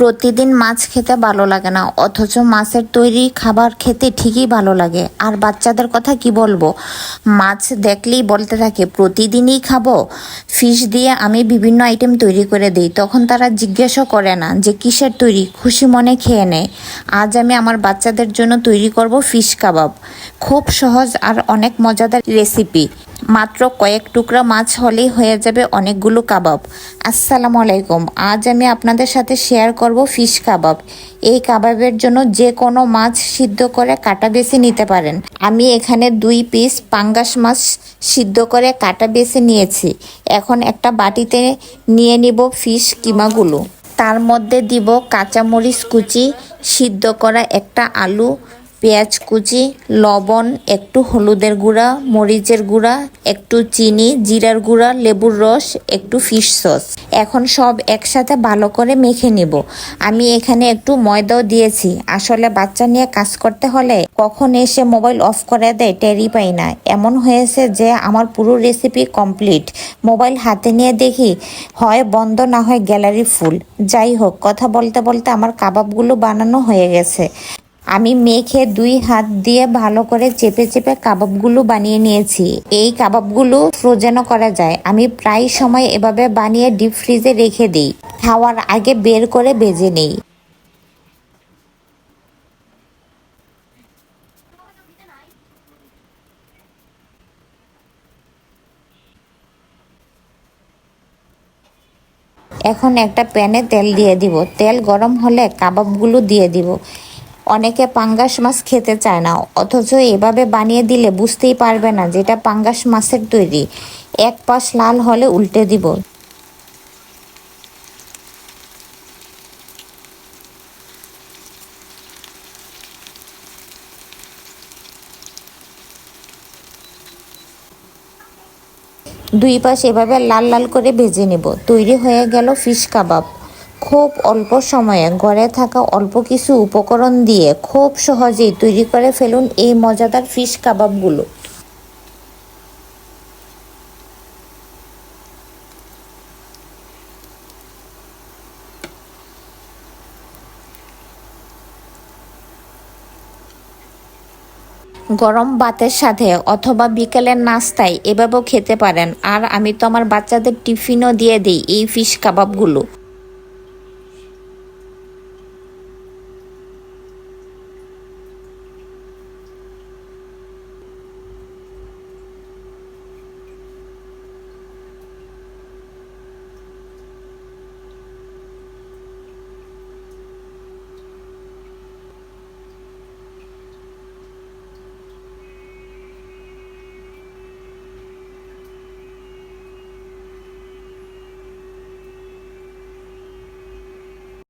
প্রতিদিন মাছ খেতে ভালো লাগে না, অথচ মাছের তৈরি খাবার খেতে ঠিকই ভালো লাগে। আর বাচ্চাদের কথা কি বলব? মাছ দেখলেই বলতে থাকে, প্রতিদিনই খাব। ফিশ দিয়ে আমি বিভিন্ন আইটেম তৈরি করে দিই। তখন তারা জিজ্ঞাসা করে না যে কিসের তৈরি, খুশি মনে খেয়ে নেয়। আজ আমি আমার বাচ্চাদের জন্য তৈরি করব ফিশ কাবাব। খুব সহজ আর অনেক মজাদার রেসিপি। মাত্র কয়েক টুকরা মাছ হলেই হয়ে যাবে অনেকগুলো কাবাব। আসসালামু আলাইকুম। আজ আমি আপনাদের সাথে শেয়ার করব ফিশ কাবাব। এই কাবাবের জন্য যে কোনো মাছ সিদ্ধ করে কাটা বেছে নিতে পারেন। আমি এখানে দুই পিস পাঙ্গাস মাছ সিদ্ধ করে কাটা বেছে নিয়েছি। এখন একটা বাটিতে নিয়ে নিব ফিশ কিমাগুলো। তার মধ্যে দিব কাঁচামরিচ কুচি, সিদ্ধ করা একটা আলু পেঁয়াজ কুচি, লবণ, একটু হলুদের গুঁড়া, মরিচের গুঁড়া, একটু চিনি, জিরার গুঁড়া, লেবুর রস, একটু ফিশ সস। এখন সব একসাথে ভালো করে মেখে নিব। আমি এখানে একটু ময়দাও দিয়েছি। আসলে বাচ্চা নিয়ে কাজ করতে হলে কখন এসে মোবাইল অফ করে দেয় টেরি পাই না। এমন হয়েছে যে আমার পুরো রেসিপি কমপ্লিট মোবাইল হাতে নিয়ে দেখি, হয় বন্ধ না হয় গ্যালারি ফুল। যাই হোক, কথা বলতে বলতে আমার কাবাবগুলো বানানো হয়ে গেছে। আমি মেখে দুই হাত দিয়ে ভালো করে চেপে চেপে কাবাবগুলো বানিয়ে নিয়েছি। এই কাবাবগুলো ফ্রোজেনও করা যায়, আমি প্রায় সময় এভাবে বানিয়ে ডিপ ফ্রিজে রেখে দিই। খাওয়ার আগে বের করে বেজে নেই। এখন একটা প্যানে তেল দিয়ে দিব। তেল গরম হলে কাবাবগুলো দিয়ে দিব। অনেকে পাঙ্গাস মাছ খেতে চায় না, অথচ এভাবে বানিয়ে দিলে বুঝতেই পারবে না যেটা পাঙ্গাস মাছের তৈরি। এক পাশ লাল হলে উল্টে দিব। দুই পাশ এভাবে লাল লাল করে ভেজে নেব। তৈরি হয়ে গেল ফিশ কাবাব। খুব অল্প সময়ে ঘরে থাকা অল্প কিছু উপকরণ দিয়ে খুব সহজেই তৈরি করে ফেলুন এই মজাদার ফিশ কাবাবগুলো। গরম ভাতের সাথে অথবা বিকেলের নাস্তায় এভাবেও খেতে পারেন। আর আমি তো আমার বাচ্চাদের টিফিনও দিয়ে দিই এই ফিশ কাবাবগুলো।